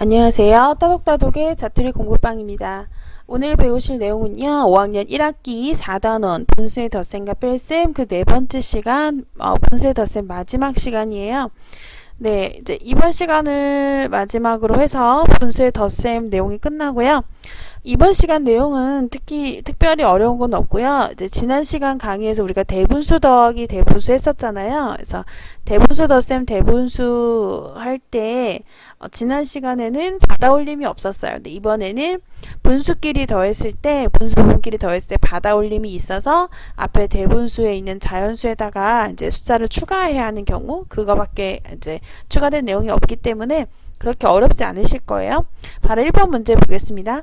안녕하세요. 따독따독의 자투리 공부방입니다. 오늘 배우실 내용은요. 5학년 1학기 4단원 분수의 덧셈과 뺄셈 그 네 번째 시간 어, 분수의 덧셈 마지막 시간이에요. 네, 이제 이번 시간을 마지막으로 해서 분수의 덧셈 내용이 끝나고요. 이번 시간 내용은 특히 특별히 어려운 건 없고요. 이제 지난 시간 강의에서 우리가 대분수 더하기 대분수 했었잖아요. 그래서 대분수 덧셈 대분수 할때 어, 지난 시간에는 받아올림이 없었어요. 근데 이번에는 분수끼리 더했을 때 분수 부분끼리 더했을 때 받아올림이 있어서 앞에 대분수에 있는 자연수에다가 이제 숫자를 추가해야 하는 경우 그거밖에 이제 추가된 내용이 없기 때문에 그렇게 어렵지 않으실 거예요. 바로 1번 문제 보겠습니다.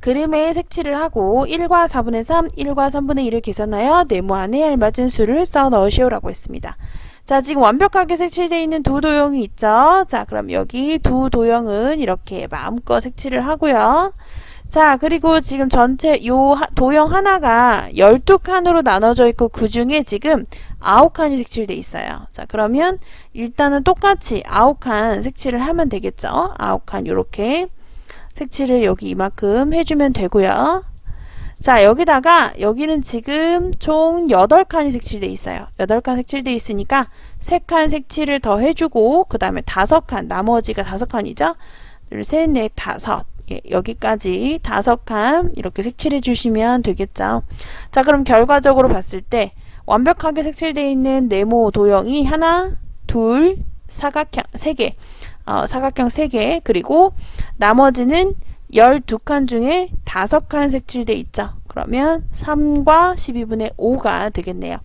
그림에 색칠을 하고 1과 4분의 3, 1과 3분의 1을 계산하여 네모 안에 알맞은 수를 써 넣으시오라고 했습니다. 자, 지금 완벽하게 색칠되어 있는 두 도형이 있죠? 자, 그럼 여기 두 도형은 이렇게 마음껏 색칠을 하고요. 자, 그리고 지금 전체 요 하- 도형 하나가 12칸으로 나눠져 있고 그 중에 지금 9칸이 색칠돼 있어요. 자, 그러면 일단은 똑같이 9칸 색칠을 하면 되겠죠? 9칸 요렇게 색칠을 여기 이만큼 해주면 되고요. 자, 여기다가 여기는 지금 총 8칸이 색칠돼 있어요. 8칸 색칠돼 있으니까 3칸 색칠을 더 해주고 그 다음에 5칸, 나머지가 5칸이죠. 둘, 셋, 넷, 다섯. 예, 여기까지 5칸 이렇게 색칠해 주시면 되겠죠. 자, 그럼 결과적으로 봤을 때 완벽하게 색칠되어 있는 네모 도형이 하나, 둘, 사각형 3개, 어, 사각형 3개, 그리고 나머지는 12칸 중에 5칸 색칠돼 있죠. 그러면 3과 12분의 5가 되겠네요.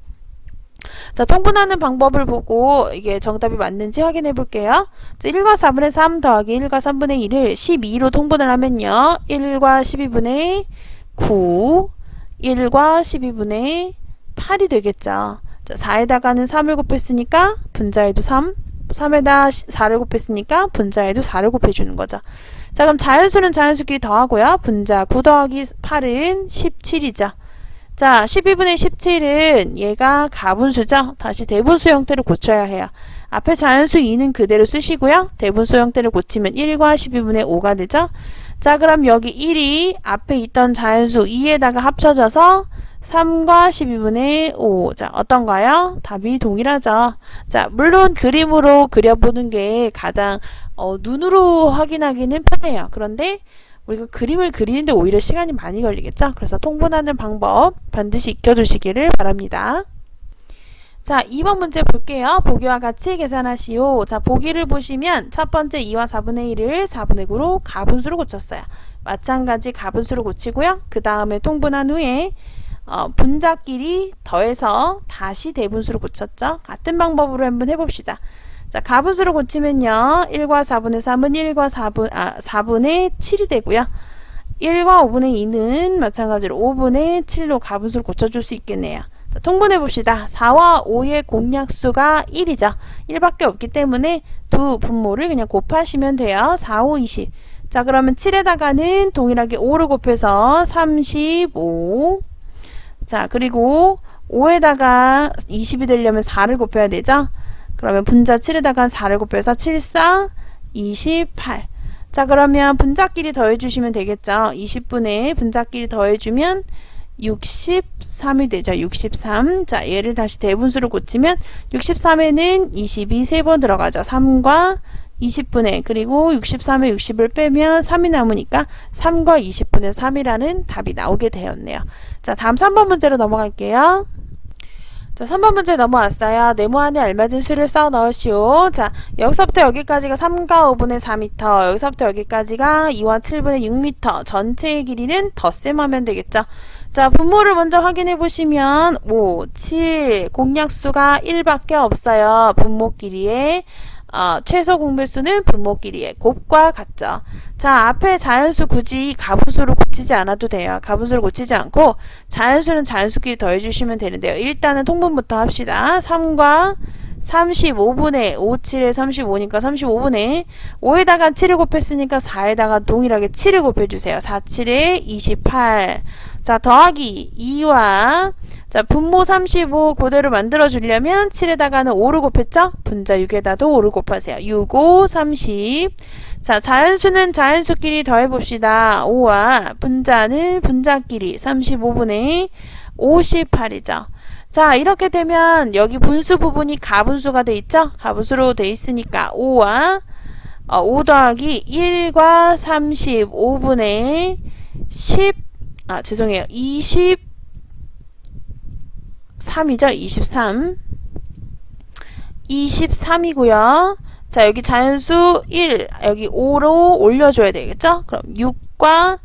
자, 통분하는 방법을 보고 이게 정답이 맞는지 확인해 볼게요. 자, 1과 4분의 3 더하기 1과 3분의 1을 12로 통분을 하면요. 1과 12분의 9, 1과 12분의 8이 되겠죠. 자, 4에다가는 3을 곱했으니까 분자에도 3, 3에다 4를 곱했으니까 분자에도 4를 곱해주는 거죠. 자, 그럼 자연수는 자연수끼리 더하고요. 분자 9 더하기 8은 17이죠. 자, 12분의 17은 얘가 가분수죠. 다시 대분수 형태로 고쳐야 해요. 앞에 자연수 2는 그대로 쓰시고요. 대분수 형태를 고치면 1과 12분의 5가 되죠. 자, 그럼 여기 1이 앞에 있던 자연수 2에다가 합쳐져서 3과 12분의 5. 자, 어떤가요? 답이 동일하죠. 자, 물론 그림으로 그려보는 게 가장 어, 눈으로 확인하기는 편해요. 그런데 우리가 그림을 그리는데 오히려 시간이 많이 걸리겠죠? 그래서 통분하는 방법 반드시 익혀두시기를 바랍니다. 자, 2번 문제 볼게요. 보기와 같이 계산하시오. 자, 보기를 보시면 첫 번째 2와 4분의 1을 4분의 9로 가분수로 고쳤어요. 마찬가지 가분수로 고치고요. 그 다음에 통분한 후에 어, 분자끼리 더해서 다시 대분수로 고쳤죠. 같은 방법으로 한번 해봅시다. 자, 가분수로 고치면요. 1과 4분의 3은 1과 4분, 아, 4분의 7이 되고요. 1과 5분의 2는 마찬가지로 5분의 7로 가분수를 고쳐줄 수 있겠네요. 자, 통분해 봅시다. 4와 5의 공약수가 1이죠. 1밖에 없기 때문에 두 분모를 그냥 곱하시면 돼요. 4, 5, 20. 자, 그러면 7에다가는 동일하게 5를 곱해서 35. 자, 그리고 5에다가 20이 되려면 4를 곱해야 되죠. 그러면 분자 7에다가 4를 곱해서 7, 4, 28. 자, 그러면 분자끼리 더해주시면 되겠죠. 20분의 분자끼리 더해주면 63이 되죠. 63. 자, 얘를 다시 대분수로 고치면 63에는 22 세 번 들어가죠. 3과 20분의 그리고 63에 60을 빼면 3이 남으니까 3과 20분의 3이라는 답이 나오게 되었네요. 자, 다음 3번 문제로 넘어갈게요. 자, 3번 문제 넘어왔어요. 네모 안에 알맞은 수를 써 넣으시오. 자, 여기서부터 여기까지가 3과 5분의 4m, 여기서부터 여기까지가 2와 7분의 6m, 전체의 길이는 덧셈하면 되겠죠. 자, 분모를 먼저 확인해 보시면 5, 7, 공약수가 1밖에 없어요. 분모끼리에 어, 최소 공배수는 분모끼리의 곱과 같죠. 자, 앞에 자연수 굳이 가분수로 고치지 않아도 돼요. 가분수로 고치지 않고 자연수는 자연수끼리 더해주시면 되는데요. 일단은 통분부터 합시다. 3과 35분의 5, 7에 35니까 35분의 5에다가 7을 곱했으니까 4에다가 동일하게 7을 곱해주세요. 4, 7에 28. 자, 더하기 2와 자, 분모 35 그대로 만들어 주려면 7에다가는 5를 곱했죠? 분자 6에다도 5를 곱하세요. 6, 5, 30. 자, 자연수는 자연수끼리 더해 봅시다. 5와 분자는 분자끼리 35분의 58이죠. 자, 이렇게 되면 여기 분수 부분이 가분수가 돼 있죠? 가분수로 돼 있으니까 5와 어, 5 더하기 1과 35분의 10, 아, 죄송해요. 23이죠? 23. 23이고요. 자, 여기 자연수 1, 여기 5로 올려줘야 되겠죠? 그럼 6과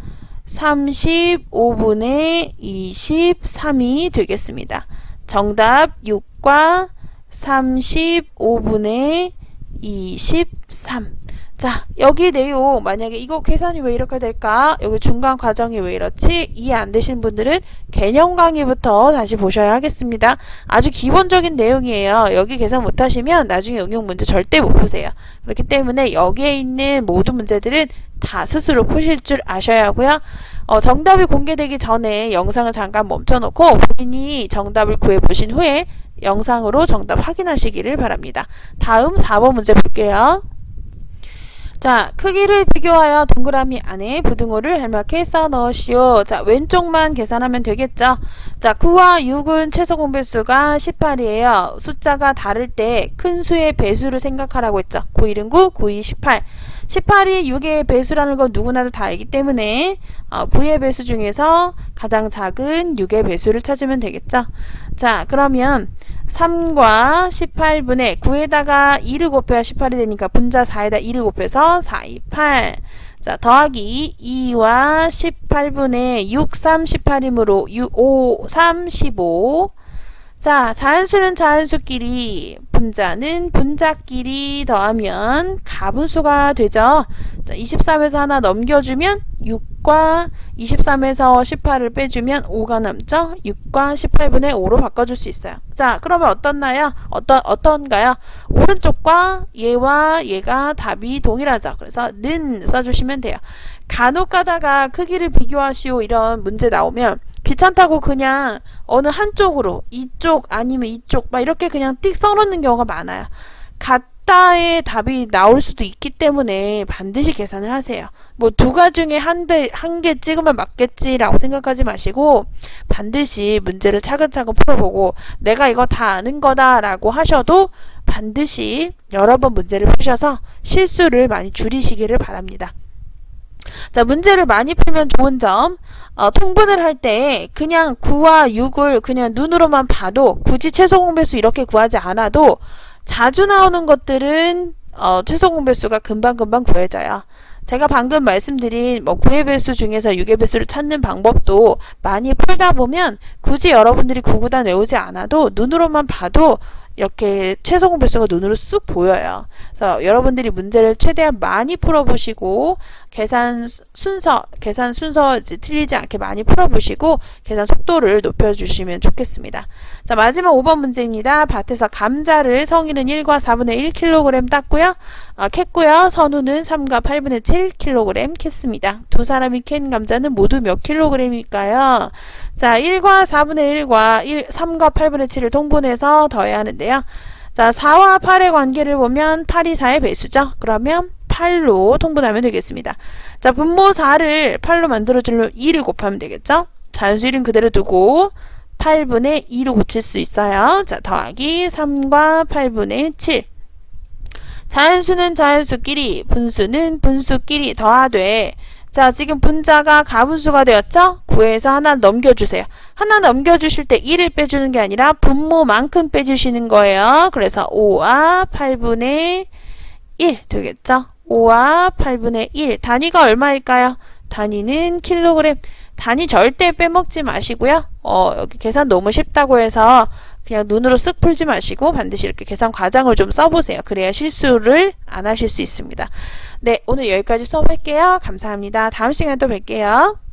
35분의 23이 되겠습니다. 정답 6과 35분의 23. 자, 여기 내용 만약에 이거 계산이 왜 이렇게 될까? 여기 중간 과정이 왜 이렇지? 이해 안 되신 분들은 개념 강의부터 다시 보셔야 하겠습니다. 아주 기본적인 내용이에요. 여기 계산 못 하시면 나중에 응용 문제 절대 못 푸세요. 그렇기 때문에 여기에 있는 모든 문제들은 다 스스로 푸실 줄 아셔야 하고요. 어, 정답이 공개되기 전에 영상을 잠깐 멈춰놓고 본인이 정답을 구해보신 후에 영상으로 정답 확인하시기를 바랍니다. 다음 4번 문제 볼게요. 자, 크기를 비교하여 동그라미 안에 부등호를 할맞게 써 넣으시오. 자, 왼쪽만 계산하면 되겠죠? 자, 9와 6은 최소 공배수가 18이에요. 숫자가 다를 때 큰 수의 배수를 생각하라고 했죠. 9, 1은 9, 9, 2, 18. 18이 6의 배수라는 건 누구나도 다 알기 때문에 어, 9의 배수 중에서 가장 작은 6의 배수를 찾으면 되겠죠. 자, 그러면 3과 18분의 9에다가 2를 곱해야 18이 되니까 분자 4에다 2를 곱해서 4, 2, 8. 자, 더하기 2와 18분의 6, 3, 18이므로 6, 5, 3, 15. 자, 자연수는 자연수끼리, 분자는 분자끼리 더하면 가분수가 되죠. 자, 23에서 하나 넘겨주면 6 과 23에서 18을 빼주면 5가 남죠. 6과 18분의 5로 바꿔줄 수 있어요. 자, 그러면 어떻나요? 어떤, 어떤가요? 오른쪽과 얘와 얘가 답이 동일하죠. 그래서 는 써주시면 돼요. 간혹 가다가 크기를 비교하시오 이런 문제 나오면 귀찮다고 그냥 어느 한쪽으로 이쪽 아니면 이쪽 막 이렇게 그냥 띡 써놓는 경우가 많아요. 같 다의 답이 나올 수도 있기 때문에 반드시 계산을 하세요. 뭐 두 가지 중에 한 대, 한 개 찍으면 맞겠지라고 생각하지 마시고 반드시 문제를 차근차근 풀어보고 내가 이거 다 아는 거다라고 하셔도 반드시 여러 번 문제를 푸셔서 실수를 많이 줄이시기를 바랍니다. 자, 문제를 많이 풀면 좋은 점, 어, 통분을 할 때 그냥 9와 6을 그냥 눈으로만 봐도 굳이 최소 공배수 이렇게 구하지 않아도 자주 나오는 것들은 어, 최소 공배수가 금방금방 구해져요. 제가 방금 말씀드린 뭐 9의 배수 중에서 6의 배수를 찾는 방법도 많이 풀다 보면 굳이 여러분들이 구구단 외우지 않아도 눈으로만 봐도 이렇게 최소 공배수가 눈으로 쑥 보여요. 그래서 여러분들이 문제를 최대한 많이 풀어보시고 계산 순서, 계산 순서 이제 틀리지 않게 많이 풀어보시고 계산 속도를 높여주시면 좋겠습니다. 자 마지막 5번 문제입니다. 밭에서 감자를 성인은 1과 4분의 1kg 땄고요. 어, 캤고요. 선우는 3과 8분의 7kg 캤습니다. 두 사람이 캔 감자는 모두 몇 kg일까요? 자 1과 4분의 1과 1, 3과 8분의 7을 통분해서 더해야 하는 데요. 자 4와 8의 관계를 보면 8이 4의 배수죠. 그러면 8로 통분하면 되겠습니다. 자 분모 4를 8로 만들어주려면 2를 곱하면 되겠죠. 자연수 1은 그대로 두고 8분의 2로 고칠 수 있어요. 자 더하기 3과 8분의 7 자연수는 자연수끼리 분수는 분수끼리 더하되 자 지금 분자가 가분수가 되었죠? 9에서 하나 넘겨주세요. 하나 넘겨주실 때 1을 빼주는 게 아니라 분모만큼 빼주시는 거예요. 그래서 5와 8분의 1 되겠죠? 5와 8분의 1 단위가 얼마일까요? 단위는 킬로그램 단위 절대 빼먹지 마시고요. 어, 여기 계산 너무 쉽다고 해서 그냥 눈으로 쓱 풀지 마시고 반드시 이렇게 계산 과장을 좀 써보세요. 그래야 실수를 안 하실 수 있습니다. 네, 오늘 여기까지 수업할게요. 감사합니다. 다음 시간에 또 뵐게요.